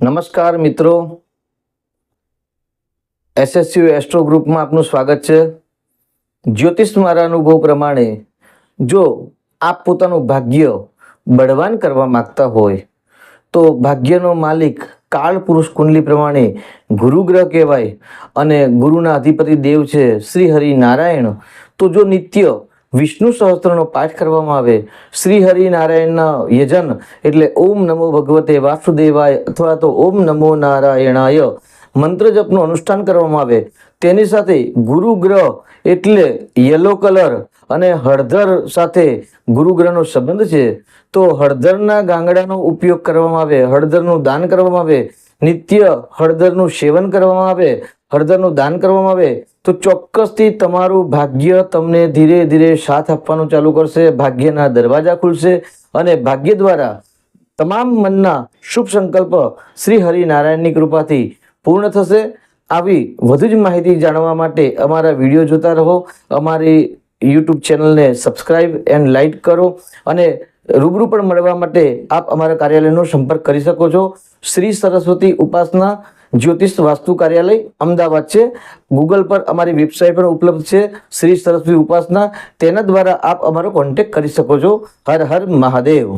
નમસ્કાર મિત્રો. એસએસયુ એસ્ટ્રો ગ્રુપમાં આપનું સ્વાગત છે. જ્યોતિષ મારા અનુભવ પ્રમાણે જો આપ પોતાનું ભાગ્ય બળવાન કરવા માગતા હોય, તો ભાગ્યનો માલિક કાળ પુરુષ કુંડલી પ્રમાણે ગુરુ ગ્રહ કહેવાય અને ગુરુના અધિપતિ દેવ છે શ્રી હરિ નારાયણ તો જો નિત્ય વિષ્ણુ સહસ્ત્રનો પાઠ કરવામાં આવે. શ્રી હરિ નારાયણના યજન એટલે ઓમ નમો ભગવતે વાસુદેવાય અથવા તો ઓમ નમો નારાયણાય મંત્ર જપનું અનુષ્ઠાન કરવામાં આવે. તેની સાથે ગુરુ ગ્રહ એટલે યલો કલર અને હળદર સાથે ગુરુ ગ્રહનો સંબંધ છે. તો હળદરના ગાંગડાનો ઉપયોગ કરવામાં આવે હળદરનું દાન કરવામાં આવે, નિત્ય હળદરનું સેવન કરવામાં આવે હળદરનું દાન કરવામાં આવે તો ચોક્કસથી તમારું ભાગ્ય તમને ધીરે ધીરે સાથ આપવાનું ચાલુ કરશે, ભાગ્યના દરવાજા ખુલશે અને ભાગ્ય દ્વારા તમામ મનના શુભ સંકલ્પ શ્રી હરિનારાયણની કૃપાથી પૂર્ણ થશે. આવી વધુ જ માહિતી જાણવા માટે અમારા વીડિયો જોતા રહો, અમારી યુટ્યુબ ચેનલને સબસ્ક્રાઇબ એન્ડ લાઇક કરો અને રૂબરૂ પણ મળવા માટે આપ અમારા કાર્યાલયનો સંપર્ક કરી શકો છો. શ્રી સરસ્વતી ઉપાસના જ્યોતિષ વાસ્તુ કાર્યાલય અમદાવાદ છે. ગૂગલ પર અમારી વેબસાઇટ પણ ઉપલબ્ધ છે. શ્રી સરસ્વતી ઉપાસના. તેના દ્વારા આપ અમારો કોન્ટેક્ટ કરી શકો છો. હર હર મહાદેવ.